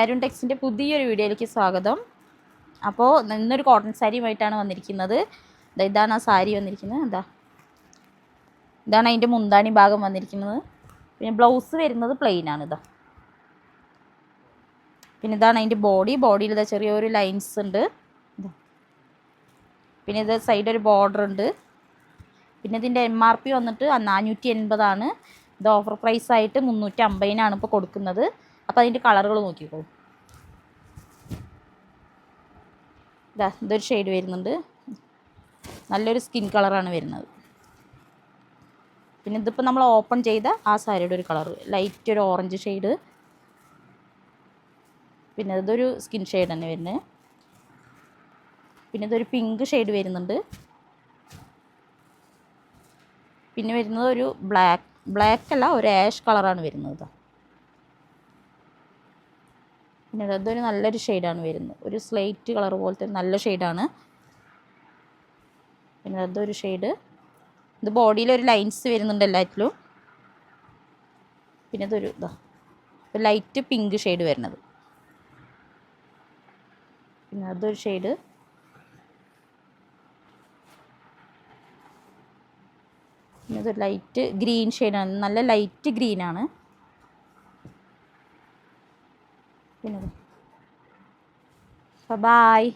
അരുൺ ടെക്സിന്റെ പുതിയൊരു വീഡിയോയിലേക്ക് സ്വാഗതം. അപ്പോൾ ഇന്നൊരു കോട്ടൺ സാരിയുമായിട്ടാണ് വന്നിരിക്കുന്നത്. ഇതാണ് ആ സാരി വന്നിരിക്കുന്നത്. എന്താ ഇതാണ് അതിന്റെ മുന്താണി ഭാഗം വന്നിരിക്കുന്നത്. പിന്നെ ബ്ലൗസ് വരുന്നത് പ്ലെയിൻ ആണ്. ഇതാ പിന്നെ ഇതാണ് അതിന്റെ ബോഡി. ബോഡിയിൽ ഇതാ ചെറിയൊരു ലൈൻസ് ഉണ്ട്. പിന്നെ ഇത് സൈഡ് ഒരു ബോർഡർ ഉണ്ട്. പിന്നെ ഇതിന്റെ എം ആർ പി വന്നിട്ട് നാനൂറ്റി എൺപതാണ്. ഇത് ഓഫർ പ്രൈസായിട്ട് മുന്നൂറ്റി അമ്പതിനാണ് ഇപ്പോൾ കൊടുക്കുന്നത്. അപ്പോൾ അതിന്റെ കളറുകൾ നോക്കിക്കോളൂ ഇതാ ഇതൊരു ഷെയ്ഡ് വരുന്നുണ്ട്. നല്ലൊരു സ്കിൻ കളറാണ് വരുന്നത്. പിന്നെ ഇതിപ്പോൾ നമ്മൾ ഓപ്പൺ ചെയ്ത ആ സാരിയുടെ ഒരു കളർ ലൈറ്റ് ഒരു ഓറഞ്ച് ഷെയ്ഡ്. പിന്നെ ഇതൊരു സ്കിൻ ഷെയ്ഡ് തന്നെ വരുന്നത് പിന്നെ ഇതൊരു പിങ്ക് ഷെയ്ഡ് വരുന്നുണ്ട്. പിന്നെ വരുന്നത് ഒരു ബ്ലാക്ക്. ബ്ലാക്ക് അല്ല ഒരു ആഷ് കളറാണ് വരുന്നത് ഇതാ. പിന്നെ അതൊരു നല്ലൊരു ഷെയ്ഡാണ് വരുന്നത്. ഒരു സ്ലേറ്റ് കളർ പോലത്തെ നല്ല ഷെയ്ഡാണ് പിന്നെ അതൊരു ഷെയ്ഡ് ഇത് ബോഡിയിൽ ഒരു ലൈൻസ് വരുന്നുണ്ട് എല്ലാറ്റിലും. പിന്നെ ഇതൊരു ഇതാ ലൈറ്റ് പിങ്ക് ഷെയ്ഡ് വരുന്നത്. പിന്നെ അതൊരു ഷെയ്ഡ് പിന്നെ ഇതൊരു ലൈറ്റ് ഗ്രീൻ ഷെയ്ഡാണ് നല്ല ലൈറ്റ് ഗ്രീനാണ് പിന്നെ ബായ്